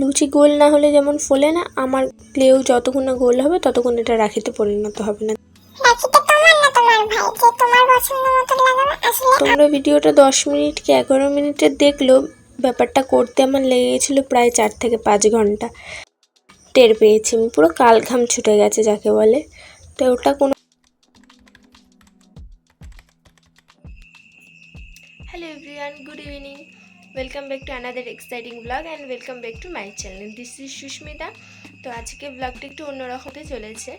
লুচি গোল না হলে যেমন ফোলে না আমার ক্লেও যতক্ষণ না গোল হবে ততক্ষণ এটা রাখিতে পরিণত হবে না। তোমার ভিডিওটা দশ মিনিট কি এগারো মিনিটের দেখল ব্যাপারটা করতে আমার লেগে গেছিল প্রায় চার থেকে পাঁচ ঘণ্টা। টের পেয়েছি আমি পুরো কাল ঘাম ছুটে গেছে যাকে বলে। তো ওটা কোনো welcome back to another exciting blog and welcome back to my channel this is Susmita তো আজকে ব্লগটা একটু অন্যরকম হতে চলেছে।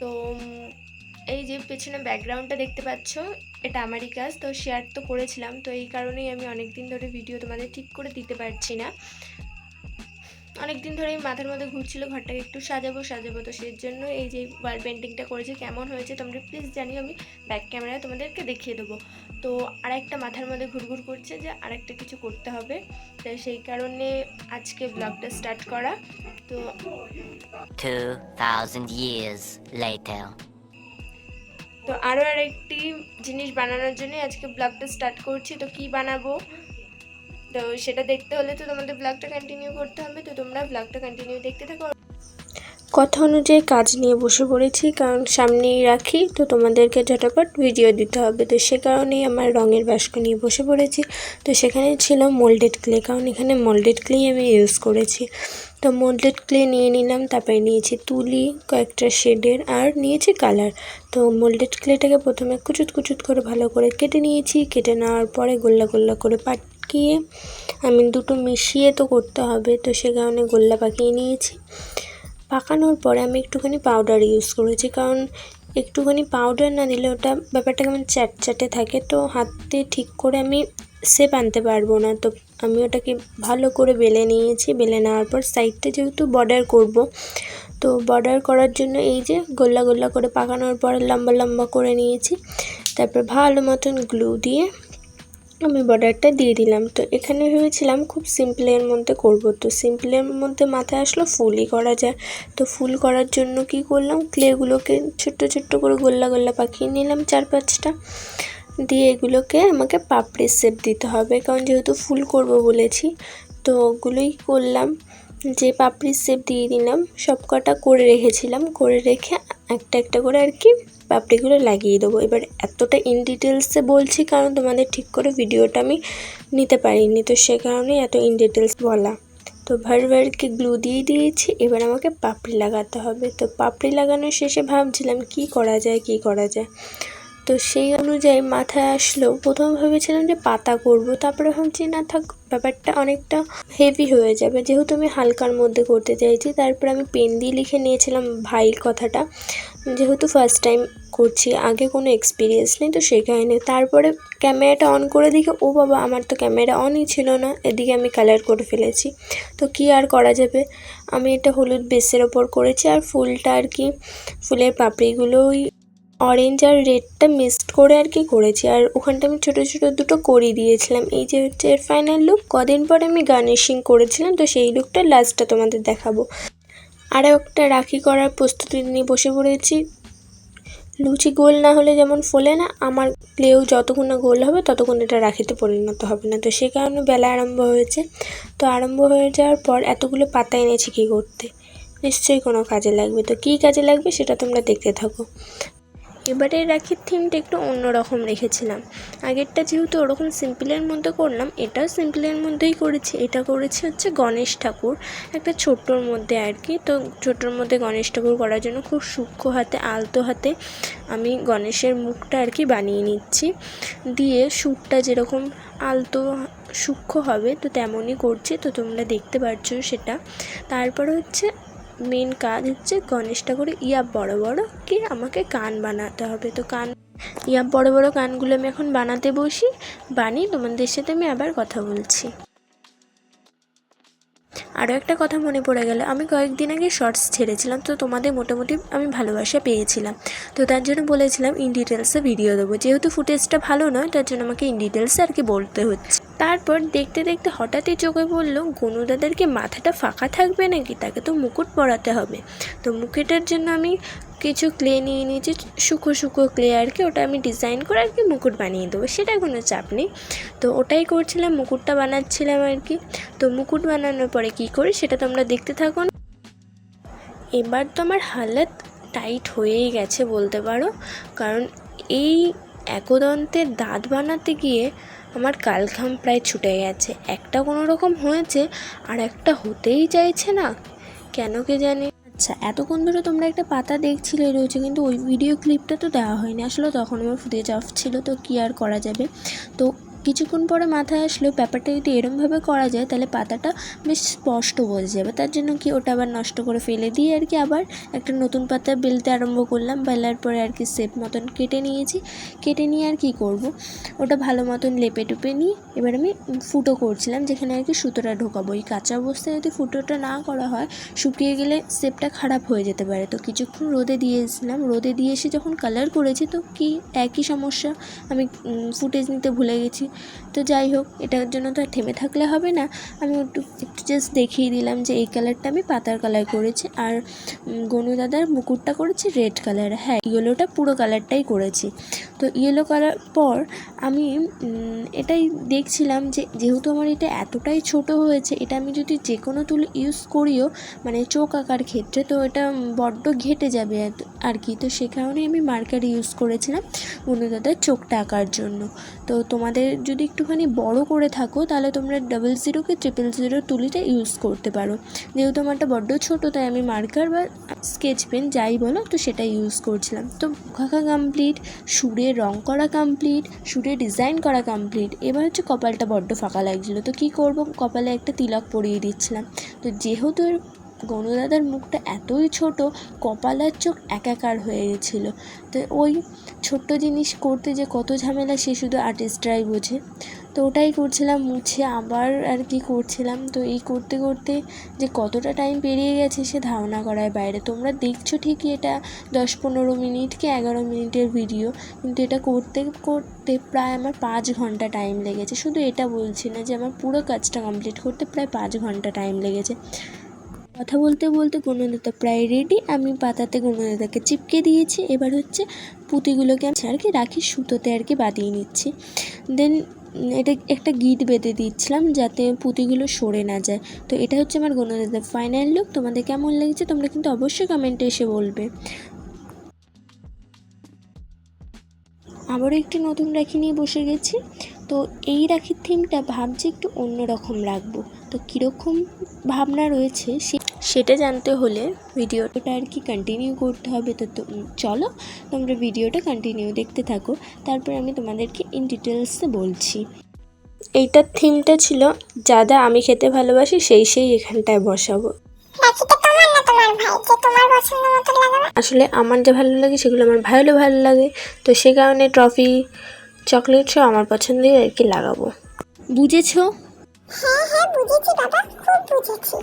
তো এই যে পেছনে ব্যাকগ্রাউন্ডটা দেখতে পাচ্ছ, এটা আমারই কাজ। তো শেয়ার তো করেছিলাম। তো এই কারণেই আমি অনেক দিন ধরে ভিডিও তোমাদের ঠিক করে দিতে পারছি না। অনেক দিন ধরেই মাথার মধ্যে ঘুরছিল ঘরটাকে একটু সাজাবো সাজাবো। তো সেই জন্য এই যে ওয়াল পেন্টিংটা করেছে কেমন হয়েছে তোমরা প্লিজ জানিও আমি ব্যাক ক্যামেরায় তোমাদেরকে দেখিয়ে দেবো। তো আরেকটা মাথার মধ্যে ঘুরঘুর করছে যে আরেকটা কিছু করতে হবে। তো সেই কারণে আজকে ব্লগটা স্টার্ট করা। তো 2,000 years later. তো আরও আরেকটি জিনিস বানানোর জন্য আজকে ব্লগটা স্টার্ট করছি। তো কি বানাবো? তো সেটা দেখতে হলে তো তোমাদের ব্লগটা কন্টিনিউ করতে হবে। তো তোমরা ব্লগটা কন্টিনিউ দেখতে থাকো। কথা অনুযায়ী কাজ নিয়ে বসে পড়েছি, কারণ সামনেই রাখি, তো তোমাদেরকে ঝটাপট ভিডিও দিতে হবে। তো সে কারণেই আমার রঙের বাস্ক নিয়ে বসে পড়েছি। তো সেখানে ছিল মোল্ডেড ক্লে কারণ এখানে মোল্ডেড ক্লেই আমি ইউজ করেছি। তো মোল্ডেড ক্লে নিয়ে নিলাম, তারপরে নিয়েছি তুলি, কয়েকটা শেডের, আর নিয়েছি কালার। তো মোল্ডেড ক্লেটাকে প্রথমে কুচুত কুচুত করে ভালো করে কেটে নিয়েছি, কেটে নেওয়ার পরে গোল্লা গোল্লা করে পাকিয়ে আমি দুটো মিশিয়ে তো করতে হবে, তো সে কারণে গোল্লা পাকিয়ে নিয়েছি। পাকানোর পরে আমি একটুখানি পাউডার ইউজ করেছি, কারণ একটুখানি পাউডার না দিলে ওটা ব্যাপারটা কেমন চ্যাটচ্যাটে থাকে, তো হাতে ঠিক করে আমি শেপ আনতে পারব না। তো আমি ওটাকে ভালো করে বেলে নিয়েছি, বেলে নেওয়ার পর সাইডটা যেহেতু বর্ডার করব, তো বর্ডার করার জন্য এই যে গোল্লা গোল্লা করে পাকানোর পর লম্বা লম্বা করে নিয়েছি, তারপর ভালো মতন গ্লু দিয়ে আমি বর্ডারটা দিয়ে দিলাম। তো এখানে ভেবেছিলাম খুব সিম্পলের মধ্যে করব। তো সিম্পলের মধ্যে মাথায় আসলো ফুলই করা যায় তো ফুল করার জন্য কি করলাম? ক্লেগুলোকে ছোট্ট ছোট্ট করে গোল্লা গোল্লা পাকিয়ে নিলাম চার পাঁচটা। দিয়ে এগুলোকে আমাকে পাপড়ির শেপ দিতে হবে। কারণ যেহেতু ফুল করব বলেছি, তো ওগুলোই করলাম। যে পাপড়ির সেপ দিয়ে দিলাম সব কটা করে রেখেছিলাম, করে রেখে একটা একটা করে আর কি পাপড়িগুলো লাগিয়ে দেবো। এবার এতটা ইন ডিটেলসে বলছি কারণ তোমাদের ঠিক করে ভিডিওটা আমি নিতে পারিনি, তো সে কারণে এত ইন ডিটেলস বলা। তো ভার ভারভারকে গ্লু দিয়ে দিয়েছি, এবার আমাকে পাপড়ি লাগাতে হবে। তো পাপড়ি লাগানোর শেষে ভাবছিলাম কি করা যায়, কি করা যায়? তো সেই অনুযায়ী মাথায় আসলো। প্রথম ভেবেছিলাম যে পাতা করব, তারপরে ভাবছি, না থাক, ব্যাপারটা অনেকটা হেভি হয়ে যাবে। যেহেতু আমি হালকার মধ্যে করতে চাইছি, তারপরে আমি পেন দিয়ে লিখে নিয়েছিলাম ভাই কথাটা। যেহেতু ফার্স্ট টাইম করছি, আগে কোনো এক্সপিরিয়েন্স নেই তো কারণে তারপরে ক্যামেরাটা অন করে দেখে, ও বাবা, আমার তো ক্যামেরা অনই ছিল না, এদিকে আমি কালার করে ফেলেছি। তো কি আর করা যাবে? আমি এটা হলুদ বেসের ওপর করেছি, আর ফুলটা আর কি, ফুলের পাপড়িগুলো ওই অরেঞ্জ আর রেডটা মিক্সড করে আর কি করেছি। আর ওখানটা আমি ছোটো ছোটো দুটো করি দিয়েছিলাম। এই যে হচ্ছে এর ফাইনাল লুক কদিন পরে আমি গার্নিশিং করেছিলাম, তো সেই লুকটা লাস্টটা তোমাদের দেখাবো। আর একটা রাখি করার প্রস্তুতি নিয়ে বসে পড়েছি। লুচি গোল না হলে যেমন ফোলে না, আমার ক্লেও যতক্ষণ না গোল হবে, ততক্ষণ এটা রাখিতে পরিণত হবে না। তো সে কারণে বেলা আরম্ভ হয়েছে। তো আরম্ভ হয়ে যাওয়ার পর এতগুলো পাতা এনেছি কী করতে? নিশ্চয়ই কোনো কাজে লাগবে। তো কী কাজে লাগবে সেটা তোমরা দেখতে থাকো। এবারে রাখির থিমটা একটু অন্যরকম রেখেছিলাম। আগেরটা যেহেতু ওরকম সিম্পলের মধ্যে করলাম, এটাও সিম্পলের মধ্যেই করেছি। এটা করেছি হচ্ছে গণেশ ঠাকুর, একটা ছোট্টোর মধ্যে আর কি তো ছোটোর মধ্যে গণেশ ঠাকুর করার জন্য খুব সূক্ষ্ম হাতে, আলতো হাতে আমি গণেশের মুখটা আর কি বানিয়ে নিচ্ছি। দিয়ে সুরটা যেরকম আলতো, সূক্ষ্ম হবে, তো তেমনই করছি। তো তোমরা দেখতে পাচ্ছ সেটা। তারপর হচ্ছে মেন কাজ হচ্ছে গণেশ ঠাকুরের ইয়া বড় বড় কি আমাকে কান বানাতে হবে। তো কান ইয়া বড় বড় কানগুলো আমি এখন বানাতে বসি, বানিয়ে তোমাদের সাথে আমি আবার কথা বলছি। আরও একটা কথা মনে পড়ে গেল, আমি কয়েকদিন আগে শর্টস ছেড়েছিলাম, তো তোমাদের মোটামুটি আমি ভালোবাসা পেয়েছিলাম। তো তার জন্য বলেছিলাম ইন ডিটেলসে ভিডিও দেবো, যেহেতু ফুটেজটা ভালো নয়, তার জন্য আমাকে ইন ডিটেলসে আর কি বলতে হচ্ছে। তারপর দেখতে দেখতে হঠাৎই চোখে পড়ল গনুদাদেরকে মাথাটা ফাঁকা থাকবে নাকি? তাকে তো মুকুট পরাতে হবে। তো মুকুটের জন্য আমি কিছু ক্লে নিয়ে নিয়েছি, শুকো শুকো ক্লে আর কি ওটা আমি ডিজাইন করে আর কি মুকুট বানিয়ে দেবো, সেটা কোনো চাপ নেই। তো ওটাই করছিলাম, মুকুটটা বানাচ্ছিলাম আর কি তো মুকুট বানানোর পরে কি করি সেটা তোমরা দেখতে থাকুন এবার তো আমার হালত টাইট হয়েই গেছে বলতে পারো। কারণ এই একদন্তের দাঁত বানাতে গিয়ে আমার কালঘাম প্রায় ছুটে গেছে। একটা কোনো রকম হয়েছে আর একটা হতেই চাইছে না। কেন কে জানি? আচ্ছা এতক্ষণ ধরে তোমরা একটা পাতা দেখছিলে রয়েছে, কিন্তু ওই ভিডিও ক্লিপটা তো দেওয়া হয়নি। আসলে তখন আমার ফুটেজ অফ ছিল, তো কী আর করা যাবে? তো কিছুক্ষণ পরে মাথায় আসলো, ব্যাপারটা যদি এরমভাবে করা যায়, তাহলে পাতাটা বেশ স্পষ্ট বোঝা যাবে। তার জন্য কি ওটা আবার নষ্ট করে ফেলে দিয়ে আর কি আবার একটা নতুন পাতা বেলতে আরম্ভ করলাম। বেলার পরে আর কি সেপ মতন কেটে নিয়েছি। কেটে নিয়ে আর কি করব? ওটা ভালো মতন লেপে টুপে নিয়ে এবার আমি ফুটো করছিলাম, যেখানে আর কি সুতোটা ঢোকাবো। এই কাঁচা অবস্থায় যদি ফুটোটা না করা হয়, শুকিয়ে গেলে শেপটা খারাপ হয়ে যেতে পারে। তো কিছুক্ষণ রোদে দিয়ে এসেছিলাম রোদে দিয়ে এসে যখন কালার করেছি, তো কি একই সমস্যা? আমি ফুটেজ নিতে ভুলে গেছি। তো যাই হোক, এটার জন্য তো আর থেমে থাকলে হবে না। আমি একটু একটু জাস্ট দেখিয়ে দিলাম যে এই কালারটা আমি পাতার কালার করেছি আর গনু দাদার মুকুটটা করেছি রেড কালার হ্যাঁ ইয়েলোটা পুরো কালারটাই করেছি। তো ইয়েলো কালার পর আমি এটাই দেখছিলাম যে যেহেতু আমার এটা এতটাই ছোট হয়েছে, এটা আমি যদি যে কোনো তুল ইউজ করিও মানে চোখ আঁকার ক্ষেত্রে তো এটা বড্ড ঘেটে যাবে আর- কি। তো সে কারণে আমি মার্কার ইউজ করেছিলাম গনু দাদার চোখটা আঁকার জন্য। তো তোমাদের যদি একটুখানি বড় করে থাকো, তাহলে তোমরা ডাবল জিরোকে ট্রিপল জিরো তুলিটা ইউজ করতে পারো। যেহেতু আমারটা বড্ড ছোটো, তাই আমি মার্কার বা স্কেচ পেন যাই বলো, তো সেটা ইউজ করছিলাম। তো খাকা কমপ্লিট সুরে রং করা কমপ্লিট সুরে ডিজাইন করা কমপ্লিট এবার হচ্ছে কপালটা বড্ড ফাঁকা লাগছিল। তো কী করব? কপালে একটা তিলক পরিয়ে দিচ্ছিলাম। তো যেহেতু গণদাদার মুখটা এতই ছোট কপাল আর চোখ একাকার হয়ে গেছিল। তো ওই ছোট্ট জিনিস করতে যে কত ঝামেলা, সে শুধু আর্টিস্টরাই বোঝে। তো ওটাই করছিলাম, মুছে আবার আর কি করছিলাম। তো এই করতে করতে যে কতটা টাইম পেরিয়ে গেছে সে ধারণা করায় বাইরে। তোমরা দেখছ ঠিকই এটা দশ পনেরো মিনিট কি এগারো মিনিটের ভিডিও কিন্তু এটা করতে করতে প্রায় আমার পাঁচ ঘণ্টা টাইম লেগেছে। শুধু এটা বলছি না যে আমার পুরো কাজটা কমপ্লিট করতে প্রায় পাঁচ ঘণ্টা টাইম লেগেছে। কথা বলতে বলতে গুণদাতা প্রায় রেডি আমি পাতাতে গুণদাতাকে চিপকে দিয়েছি। এবার হচ্ছে পুঁতিগুলোকে আমি আর কি রাখি, সুতোতে আর কি বাঁধিয়ে নিচ্ছি। দেন এটা একটা গিট বেঁধে দিচ্ছিলাম যাতে পুঁতিগুলো সরে না যায়। তো এটা হচ্ছে আমার গুণদাতার ফাইনাল লুক তোমাদের কেমন লেগেছে তোমরা কিন্তু অবশ্যই কমেন্টে এসে বলবে। আবারও একটি নতুন রাখি নিয়ে বসে গেছি। তো এই রাখির থিমটা ভাবছি একটু অন্যরকম রাখব। তো কীরকম ভাবনা রয়েছে সে- সেটা জানতে হলে ভিডিওটা আর কি কন্টিনিউ করতে হবে। তো তো- চলো তোমরা ভিডিওটা কন্টিনিউ দেখতে থাকো। তারপর আমি তোমাদেরকে ইন ডিটেলসে বলছি। এইটার থিমটা ছিল যাদা আমি খেতে ভালোবাসি সেই সেই এখানটায় বসাবো। যে আসলে আমার যা ভালো লাগে সেগুলো আমার ভাইয়েরও ভালো লাগে। তো সে কারণে ট্রফি চকলেট সব আমার পছন্দের আর কি লাগাবো। বুঝেছ? হ্যাঁ হ্যাঁ বুঝেছি বাবা খুব বুঝেছি।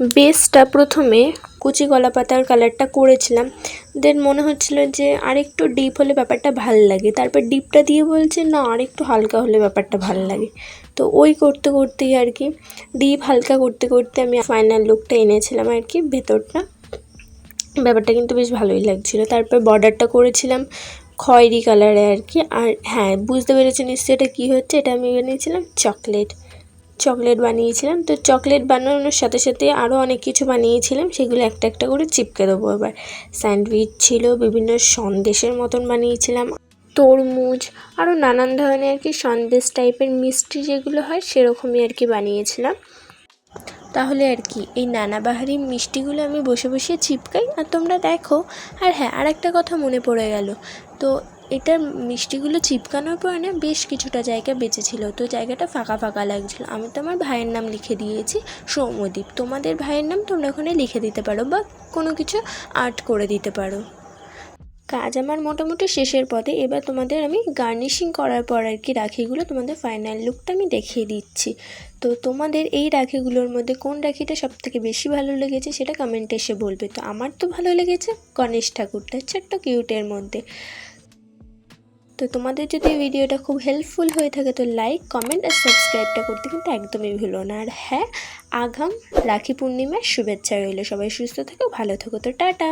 বেসটা প্রথমে কুচি কলা পাতার কালারটা করেছিলাম। দেন মনে হচ্ছিল যে আরেকটু ডিপ হলে ব্যাপারটা ভালো লাগে। তারপর ডিপটা দিয়ে বলছে না আরেকটু হালকা হলে ব্যাপারটা ভালো লাগে। তো ওই করতে করতেই আর কি ডিপ হালকা করতে করতে আমি ফাইনাল লুকটা এনেছিলাম আর কি ভেতরটা। ব্যাপারটা কিন্তু বেশ ভালোই লাগছিল। তারপর বর্ডারটা করেছিলাম। খয়েরি কালারে আর কি। আর হ্যাঁ বুঝতে পেরেছি নিশ্চয়ই এটা কী হচ্ছে, এটা আমি বানিয়েছিলাম চকলেট চকলেট বানিয়েছিলাম। তো চকলেট বানানোর সাথে সাথে আরও অনেক কিছু বানিয়েছিলাম, সেগুলো একটা একটা করে চিপকে দেবো এবার। স্যান্ডউইচ ছিল, বিভিন্ন সন্দেশের মতন বানিয়েছিলাম। তরমুজ আরও নানান ধরনের আর কি সন্দেশ টাইপের মিষ্টি যেগুলো হয়, সেরকমই আর কি বানিয়েছিলাম। তাহলে আর কি, এই নানাবাহারি মিষ্টিগুলো আমি বসে বসে চিপকাই আর তোমরা দেখো। আর হ্যাঁ আর একটা কথা মনে পড়ে গেল। তো এটার মিষ্টিগুলো চিপকানোর পরে না বেশ কিছুটা জায়গা বেঁচেছিল। তো জায়গাটা ফাঁকা ফাঁকা লাগছিল। আমি তো আমার ভাইয়ের নাম লিখে দিয়েছি, সৌম্যদীপ। তোমাদের ভাইয়ের নাম তোমরা ওখানে লিখে দিতে পারো বা কোনো কিছু আর্ট করে দিতে পারো। কাজ আমার মোটামুটি শেষের পথে। এবার তোমাদের আমি গার্নিশিং করার পর আর কি রাখিগুলো তোমাদের ফাইনাল লুকটা আমি দেখিয়ে দিচ্ছি। তো তোমাদের এই রাখিগুলোর মধ্যে কোন রাখিটা সব থেকে বেশি ভালো লেগেছে সেটা কমেন্টে এসে বলবে। তো আমার তো ভালো লেগেছে গণেশ ঠাকুরটা, ছোট্ট কিউটের মধ্যে। তো তোমাদের যদি ভিডিওটা খুব হেল্পফুল হয়ে থাকে তো লাইক কমেন্ট আর সাবস্ক্রাইবটা করতে কিন্তু একদমই ভুলো না। আর হ্যাঁ আগাম রাখি পূর্ণিমার শুভেচ্ছা রইল। সবাই সুস্থ থেকো, ভালো থেকো। তো টাটা!